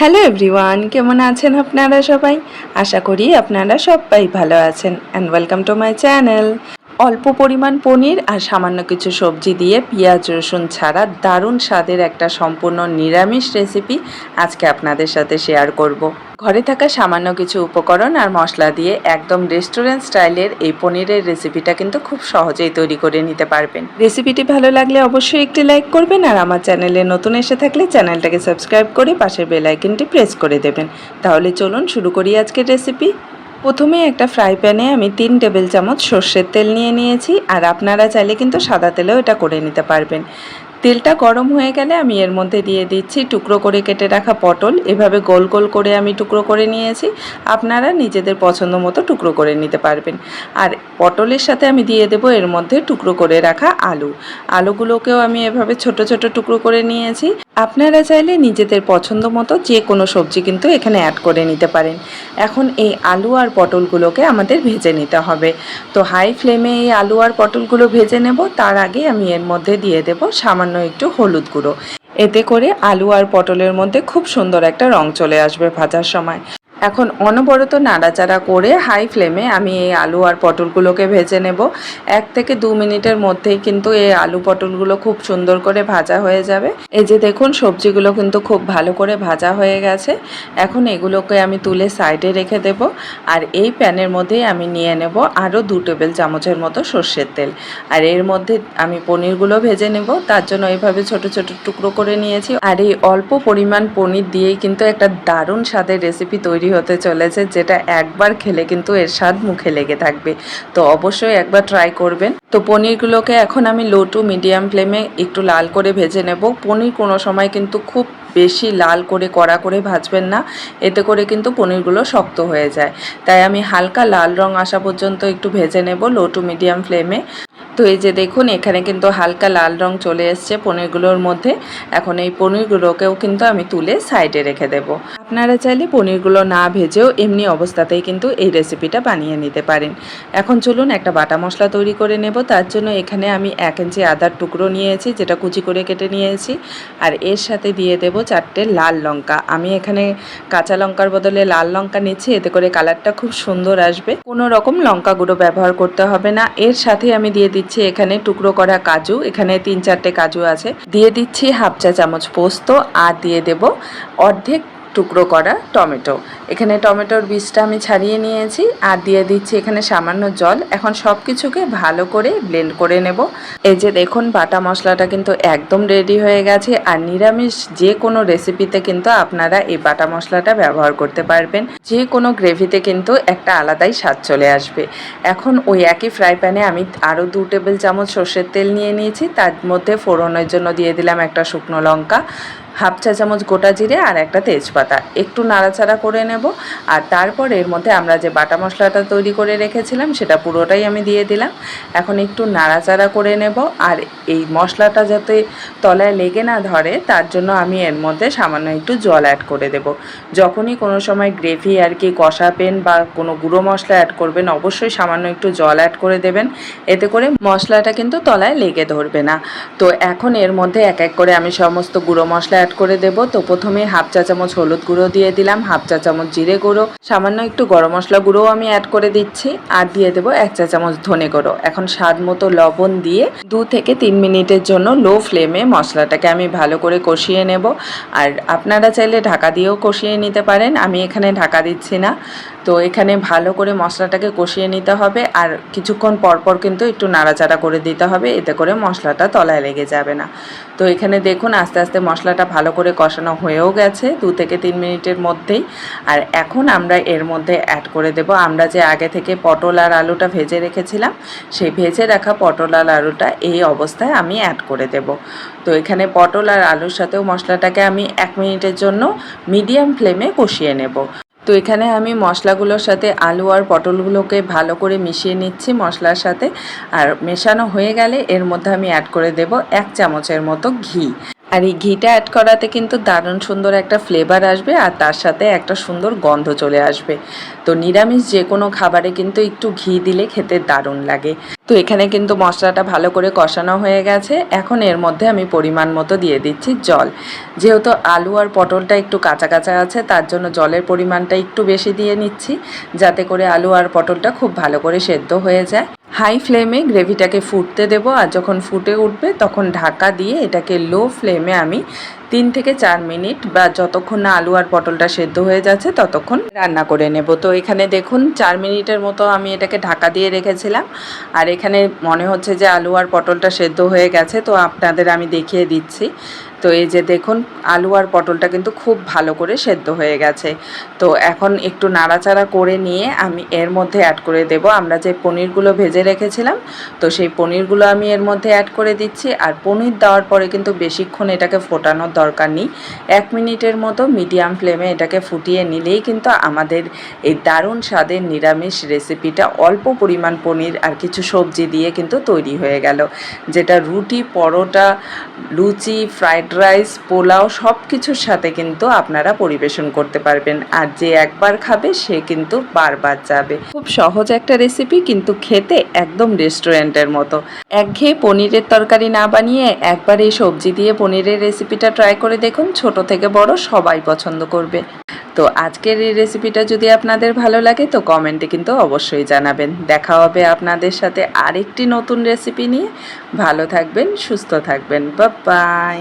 Hello everyone, কেমন আছেন আপনারা সবাই? আশা করি আপনারা সবাই ভালো আছেন and welcome to my channel অল্প পরিমাণ পনির আর সামান্য কিছু সবজি দিয়ে পেঁয়াজ, রসুন ছাড়া দারুণ স্বাদের একটা সম্পূর্ণ নিরামিষ রেসিপি আজকে আপনাদের সাথে শেয়ার করব। ঘরে থাকা সামান্য কিছু উপকরণ আর মশলা দিয়ে একদম রেস্টুরেন্ট স্টাইলের এই পনিরের রেসিপিটা কিন্তু খুব সহজেই তৈরি করে নিতে পারবেন। রেসিপিটি ভালো লাগলে অবশ্যই একটি লাইক করবেন আর আমার চ্যানেলে নতুন এসে থাকলে চ্যানেলটাকে সাবস্ক্রাইব করে পাশের বেল আইকনটি প্রেস করে দেবেন। তাহলে চলুন শুরু করি আজকের রেসিপি। প্রথমে একটা ফ্রাই প্যানে আমি তিন টেবিল চামচ সর্ষের তেল নিয়ে নিয়েছি, আর আপনারা চাইলে কিন্তু সাদা তেলেও এটা করে নিতে পারবেন। তেলটা গরম হয়ে গেলে আমি এর মধ্যে দিয়ে দিচ্ছি টুকরো করে কেটে রাখা পটল। এভাবে গোল গোল করে আমি টুকরো করে নিয়েছি। আপনারা নিজেদের পছন্দ মতো টুকরো করে নিতে পারবেন। আর পটলের সাথে আমি দিয়ে দেব এর মধ্যে টুকরো করে রাখা আলু। আলুগুলোকেও আমি এভাবে ছোট ছোট টুকরো করে নিয়েছি। আপনারা চাইলে নিজেদের পছন্দ মতো যে কোনো সবজি কিন্তু এখানে অ্যাড করে নিতে পারেন। এখন এই আলু আর পটলগুলোকে আমাদের ভেজে নিতে হবে। তো হাই ফ্লেমে এই আলু আর পটলগুলো ভেজে নেব। তার আগে আমি এর মধ্যে দিয়ে দেব সামান্য একটু হলুদ গুঁড়ো। এতে করে আলু আর পটলের মধ্যে খুব সুন্দর একটা রং চলে আসবে ভাজার সময়। এখন অনবরত নাড়াচাড়া করে হাই ফ্লেমে আমি এই আলু আর পটলগুলোকে ভেজে নেব। এক থেকে দু মিনিটের মধ্যেই কিন্তু এই আলু পটলগুলো খুব সুন্দর করে ভাজা হয়ে যাবে। এই যে দেখুন, সবজিগুলো কিন্তু খুব ভালো করে ভাজা হয়ে গেছে। এখন এগুলোকে আমি তুলে সাইডে রেখে দেব আর এই প্যানের মধ্যেই আমি নিয়ে নেব আরও দু টেবিল চামচের মতো সর্ষের তেল। আর এর মধ্যে আমি পনিরগুলো ভেজে নেব। তার জন্য এইভাবে ছোট ছোট টুকরো করে নিয়েছি। আর এই অল্প পরিমাণ পনির দিয়েই কিন্তু একটা দারুণ স্বাদের রেসিপি তৈরি হতে চলেছে, যেটা একবার খেলে কিন্তু এর স্বাদ মুখে লেগে থাকবে। তো অবশ্যই একবার ট্রাই করবেন। তো পনিরগুলোকে এখন আমি লো টু মিডিয়াম ফ্লেমে একটু লাল করে ভেজে নেব। পনির কোনো সময় কিন্তু খুব বেশি লাল করে, কড়া করে ভাজবেন না। এতে করে কিন্তু পনিরগুলো শক্ত হয়ে যায়। তাই আমি হালকা লাল রং আসা পর্যন্ত একটু ভেজে নেব লো টু মিডিয়াম ফ্লেমে তো এই যে দেখুন, এখানে কিন্তু হালকা লাল রং চলে এসছে পনিরগুলোর মধ্যে। এখন এই পনিরগুলোকেও কিন্তু আমি তুলে সাইডে রেখে দেব। আপনারা চাইলে পনিরগুলো না ভেজেও এমনি অবস্থাতেই কিন্তু এই রেসিপিটা বানিয়ে নিতে পারেন। এখন চলুন একটা বাটা মশলা তৈরি করে নেব। তার জন্য এখানে আমি এক ইঞ্চি আদার টুকরো নিয়েছি, যেটা কুচি করে কেটে নিয়েছি। আর এর সাথে দিয়ে দেব চারটে লাল লঙ্কা। আমি এখানে কাঁচা লঙ্কার বদলে লাল লঙ্কা নিচ্ছি, এতে করে কালারটা খুব সুন্দর আসবে। কোনো রকম লঙ্কা গুঁড়ো ব্যবহার করতে হবে না। এর সাথে আমি দিয়ে দিচ্ছি এখানে টুকরো করা কাজু। এখানে তিন চারটে কাজু আছে। দিয়ে দিচ্ছি হাফ চা চামচ পোস্ত। আর দিয়ে দেব অর্ধেক টুকরো করা টমেটো। এখানে টমেটোর বীজটা আমি ছাড়িয়ে নিয়েছি আর দিয়ে দিচ্ছি এখানে সামান্য জল। এখন সব কিছুকে ভালো করে ব্লেন্ড করে নেব। এই যে দেখুন, বাটা মশলাটা কিন্তু একদম রেডি হয়ে গেছে আর নিরামিষ যে কোনো রেসিপিতে কিন্তু আপনারা এই বাটা মশলাটা ব্যবহার করতে পারবেন। যে কোনো গ্রেভিতে কিন্তু একটা আলাদাই স্বাদ চলে আসবে। এখন ওই একই ফ্রাই প্যানে আমি আরও দু টেবিল চামচ সর্ষের তেল নিয়ে নিয়েছি। তার মধ্যে ফোড়নের জন্য দিয়ে দিলাম একটা শুকনো লঙ্কা। হাফ চা চামচ গোটা জিরে আর একটা তেজপাতা। একটু নাড়াচাড়া করে নেব। আর তারপর এর মধ্যে আমরা যে বাটা মশলাটা তৈরি করে রেখেছিলাম, সেটা পুরোটাই আমি দিয়ে দিলাম। এখন একটু নাড়াচাড়া করে নেব। আর এই মশলাটা যাতে তলায় লেগে না ধরে, তার জন্য আমি এর মধ্যে সামান্য একটু জল অ্যাড করে দেব। যখনই কোনো সময় গ্রেভি আর কি কষা পেন বা কোনো গুঁড়ো মশলা অ্যাড করবেন, অবশ্যই সামান্য একটু জল অ্যাড করে দেবেন। এতে করে মশলাটা কিন্তু তলায় লেগে ধরবে না। তো এখন এর মধ্যে এক এক করে আমি সমস্ত গুঁড়ো মশলা অ্যাড করে দেব। তো প্রথমে হাফ চা চামচ হলুদ গুঁড়ো দিয়ে দিলাম, হাফ চা চামচ জিরে গুঁড়ো, সামান্য একটু গরম মশলা গুঁড়োও আমি অ্যাড করে দিচ্ছি আর দিয়ে দেবো এক চা চামচ ধনে গুঁড়ো। এখন স্বাদ মতো লবণ দিয়ে দু থেকে তিন মিনিটের জন্য লো ফ্লেমে মশলাটাকে আমি ভালো করে কষিয়ে নেব। আর আপনারা চাইলে ঢাকা দিয়েও কষিয়ে নিতে পারেন, আমি এখানে ঢাকা দিচ্ছি না। তো এখানে ভালো করে মশলাটাকে কষিয়ে নিতে হবে আর কিছুক্ষণ পরপর কিন্তু একটু নাড়াচাড়া করে দিতে হবে, এতে করে মশলাটা তলায় লেগে যাবে না। তো এখানে দেখুন আস্তে আস্তে মশলাটা ভালো করে কষানো হয়েও গেছে দু থেকে তিন মিনিটের মধ্যেই। আর এখন আমরা এর মধ্যে অ্যাড করে দেব। আমরা যে আগে থেকে পটল আর আলুটা ভেজে রেখেছিলাম, সেই ভেজে রাখা পটল আর আলুটা এই অবস্থায় আমি অ্যাড করে দেব। তো এখানে পটল আর আলুর সাথেও মশলাটাকে আমি এক মিনিটের জন্য মিডিয়াম ফ্লেমে কষিয়ে নেব। তো এখানে আমি মশলাগুলোর সাথে আলু আর পটলগুলোকে ভালো করে মিশিয়ে নিচ্ছি মশলার সাথে। আর মেশানো হয়ে গেলে এর মধ্যে আমি অ্যাড করে দেব এক চামচের মতো ঘি। আর এই ঘিটা অ্যাড করাতে কিন্তু দারুণ সুন্দর একটা ফ্লেভার আসবে আর তার সাথে একটা সুন্দর গন্ধ চলে আসবে। তো নিরামিষ যে কোনো খাবারে কিন্তু একটু ঘি দিলে খেতে দারুণ লাগে। তো এখানে কিন্তু মশলাটা ভালো করে কষানো হয়ে গেছে। এখন এর মধ্যে আমি পরিমাণ মতো দিয়ে দিচ্ছি জল। যেহেতু আলু আর পটলটা একটু কাঁচা কাঁচা আছে, তার জন্য জলের পরিমাণটা একটু বেশি দিয়ে নিচ্ছি, যাতে করে আলু আর পটলটা খুব ভালো করে সেদ্ধ হয়ে যায়। হাই ফ্লেমে গ্রেভিটাকে ফুটতে দেব, আর যখন ফুটে উঠবে তখন ঢাকা দিয়ে এটাকে লো ফ্লেমে আমি তিন থেকে চার মিনিট বা যতক্ষণ না আলু আর পটলটা সেদ্ধ হয়ে যাচ্ছে ততক্ষণ রান্না করে নেব। তো এখানে দেখুন, চার মিনিটের মতো আমি এটাকে ঢাকা দিয়ে রেখেছিলাম। আর এখানে মনে হচ্ছে যে আলু আর পটলটা সেদ্ধ হয়ে গেছে, তো আপনাদের আমি দেখিয়ে দিচ্ছি। তো এই যে দেখুন, আলু আর পটলটা কিন্তু খুব ভালো করে সেদ্ধ হয়ে গেছে। তো এখন একটু নাড়াচাড়া করে নিয়ে আমি এর মধ্যে অ্যাড করে দেব। আমরা যে পনিরগুলো ভেজে রেখেছিলাম, তো সেই পনিরগুলো আমি এর মধ্যে অ্যাড করে দিচ্ছি। আর পনির দেওয়ার পরে কিন্তু বেশিক্ষণ এটাকে ফোটানোর দরকার নেই। এক মিনিটের মতো মিডিয়াম ফ্লেমে এটাকে ফুটিয়ে নিলেই কিন্তু আমাদের এই দারুণ স্বাদের নিরামিষ রেসিপিটা অল্প পরিমাণ পনির আর কিছু সবজি দিয়ে কিন্তু তৈরি হয়ে গেল। যেটা রুটি, পরোটা, লুচি ফ্রাইড রাইস পোলাও সব কিছুর সাথে কিন্তু আপনারা পরিবেশন করতে পারবেন। আর যে একবার খাবে, সে কিন্তু বারবার যাবে। খুব সহজ একটা রেসিপি কিন্তু খেতে একদম রেস্টুরেন্টের মতো। একঘেয়ে পনিরের তরকারি না বানিয়ে একবার এই সবজি দিয়ে পনিরের রেসিপিটা ট্রাই করে দেখুন, ছোট থেকে বড় সবাই পছন্দ করবে। তো আজকের এই রেসিপিটা যদি আপনাদের ভালো লাগে, তো কমেন্টে কিন্তু অবশ্যই জানাবেন। দেখা হবে আপনাদের সাথে আরেকটি নতুন রেসিপি নিয়ে। ভালো থাকবেন, সুস্থ থাকবেন। বা বাই